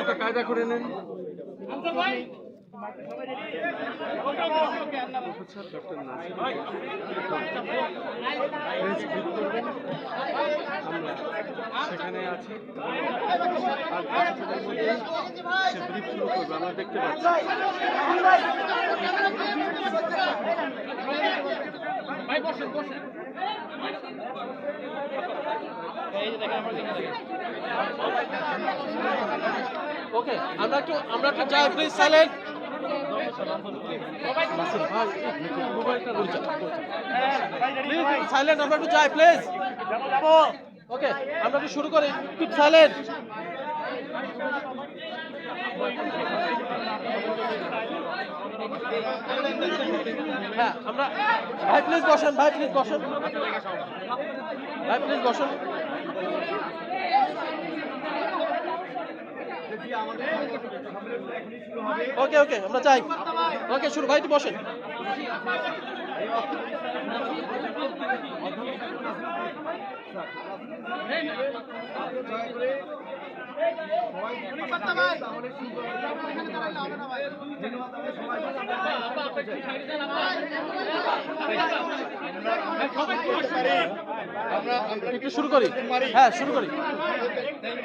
একটা কায়দা করে নেন সেখানে আছি আমরা দেখতে পাচ্ছি ওকে আমরা একটু আমরা একটু যাই প্লিজ সাইলেন্ট সাইলেন্ট আমরা একটু যাই প্লিজ ওকে আমরা একটু শুরু করি। একটু সাইলেন্ট হ্যাঁ আমরা ভাই প্লিজ বসেন, ভাই প্লিজ বসেন। ভাই প্লিজ বসেন। ওকে ওকে আমরা যাই। ওকে শুরু ভাই একটু বসেন। একটু শুরু করি। হ্যাঁ শুরু করি।